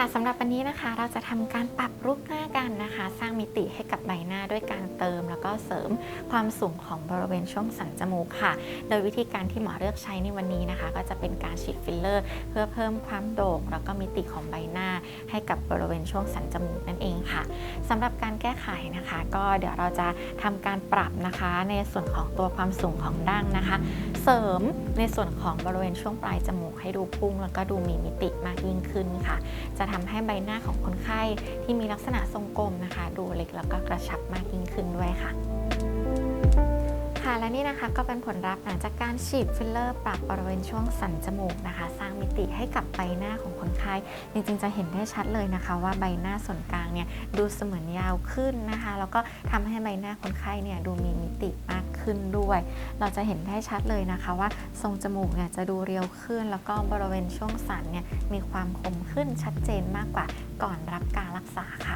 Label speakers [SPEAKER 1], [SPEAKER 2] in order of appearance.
[SPEAKER 1] ค่ะสำหรับวันนี้นะคะเราจะทำการปรับรูปหน้ากันนะคะ สร้างมิติให้กับใบหน้าด้วยการเติม แล้วก็เสริมความสูงของบริเวณช่วงสันจมูกค่ะ โดยวิธีการที่หมอเลือกใช้ในวันนี้นะคะ ก็จะเป็นการฉีดฟิลเลอร์ เพื่อเพิ่มความโด่ง แล้วก็มิติของใบหน้าให้กับบริเวณช่วงสันจมูกนั่นเองค่ะ สำหรับการแก้ไขนะคะ ก็เดี๋ยวเราจะทำการปรับนะคะในส่วนของตัวความสูงของดั้งนะคะ เสริมในส่วนของบริเวณช่วงปลายจมูกให้ดูพุ่ง แล้วก็ดูมีมิติมากยิ่งขึ้นค่ะ จะทำให้ใบหน้าของคนไข้ที่มีลักษณะทรงกลมนะคะ ดูเล็กแล้วก็กระชับมากยิ่งขึ้นด้วยค่ะ และนี่นะคะก็เป็นผลลัพธ์หลังจากการฉีดฟิลเลอร์ปรับบริเวณช่วงสันจมูกนะคะ สร้างมิติให้กับใบหน้าของคนไข้จริงๆจะเห็นได้ชัดเลยนะคะ ว่าใบหน้าส่วนกลางเนี่ยดูเสมือนยาวขึ้นนะคะ แล้วก็ทำให้ใบหน้าคนไข้เนี่ยดูมีมิติมากขึ้นด้วย เราจะเห็นได้ชัดเลยนะคะ ว่าทรงจมูกเนี่ยจะดูเรียวขึ้น แล้วก็บริเวณช่วงสันเนี่ยมีความคมขึ้นชัดเจนมากกว่าก่อนรับการรักษาค่ะ